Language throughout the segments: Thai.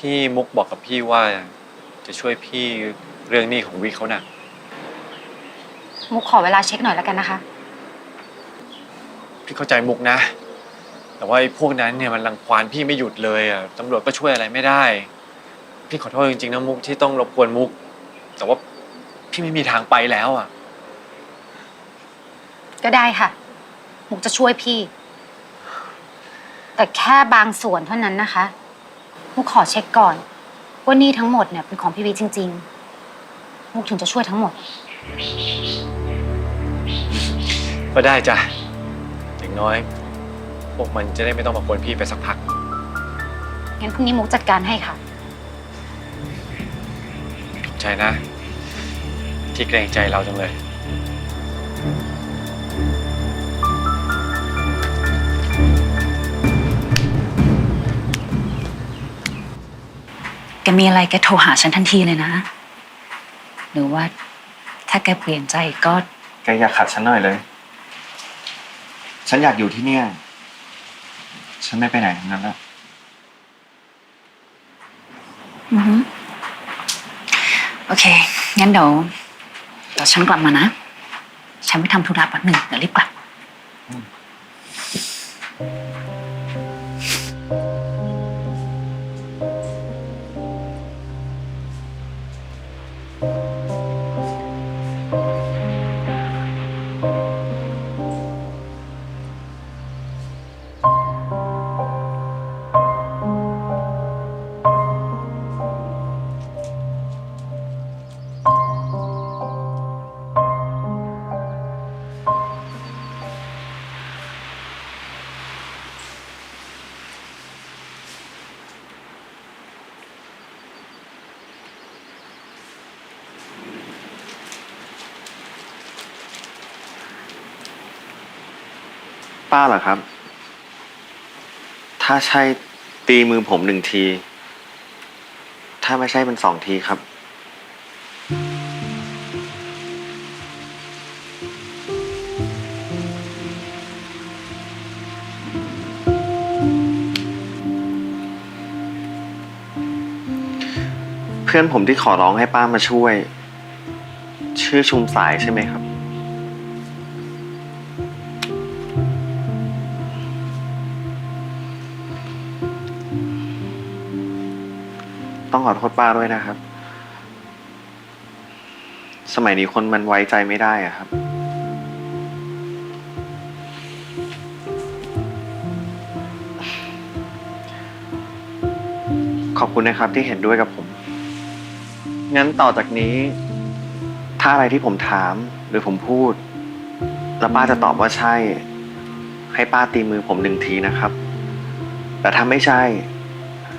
ที่มุกบอกกับพี่ว่าจะช่วยพี่เรื่องหนี้ของวิเขาน่ะ มุกขอเวลาเช็คหน่อยแล้วกันนะคะ พี่เข้าใจมุกนะ แต่ว่าไอ้พวกนั้นเนี่ยมันรังควานพี่ไม่หยุดเลยอะตำรวจก็ช่วยอะไรไม่ได้ พี่ขอโทษจริงๆนะมุกที่ต้องรบกวนมุก แต่ว่าพี่ไม่มีทางไปแล้วอะ ก็ได้ค่ะ มุกจะช่วยพี่ แต่แค่บางส่วนเท่านั้นนะคะ มุกขอเช็คก่อนว่าหนี่ทั้งหมดเนี่ยเป็นของพี่วิจริง ๆ มุกถึงจะช่วยทั้งหมด ก็ได้จ้ะอย่างน้อย พวกมันจะได้ไม่ต้องมากวนพี่ไปสักพัก งั้นพรุ่งนี้มุกจัดการให้ค่ะ ขอบใจนะ ที่เกรงใจเราจังเลย แกมีอะไรแกโทรหาฉันทันทีเลยนะ หรือว่าถ้าแกเปลี่ยนใจก็แกอยากขัดฉันหน่อยเลย ฉันอยากอยู่ที่เนี่ย ฉันไม่ไปไหนทั้งนั้นละอือฮึโอเค งั้นเดี๋ยวเดี๋ยวฉันกลับมานะ ฉันไปทำธุระแป๊บหนึ่งเดี๋ยวรีบกลับ ป้าเหรอครับ ถ้าใช่ตีมือผมหนึ่งที ถ้าไม่ใช่เป็นสองทีครับ เพื่อนผมที่ขอร้องให้ป้ามาช่วย ชื่อชุมสายใช่ไหมครับ ต้องขอโทษป้าด้วยนะครับ สมัยนี้คนมันไว้ใจไม่ได้อะครับ ขอบคุณนะครับที่เห็นด้วยกับผม งั้นต่อจากนี้ ถ้าอะไรที่ผมถาม หรือผมพูด แล้วป้าจะตอบว่าใช่ ให้ป้าตีมือผมหนึ่งทีนะครับ แต่ถ้าไม่ใช่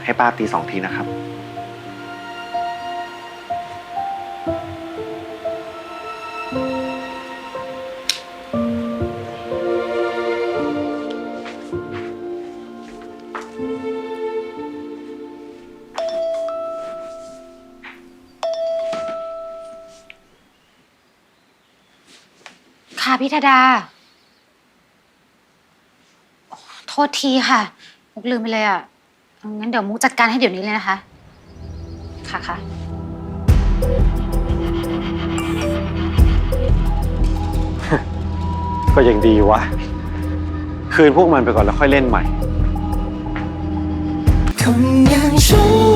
ให้ป้าตีสองทีนะครับ ค่ะพิธดาโอ้โทษทีค่ะ มุกลืมไปเลยอะเอางั้นเดี๋ยวมุกจัดการให้เดี๋ยวนี้เลยนะคะ ค่ะค่ะก็ยังดีวะ คืนพวกมันไปก่อนแล้วค่อยเล่นใหม่คนอย่างฉัน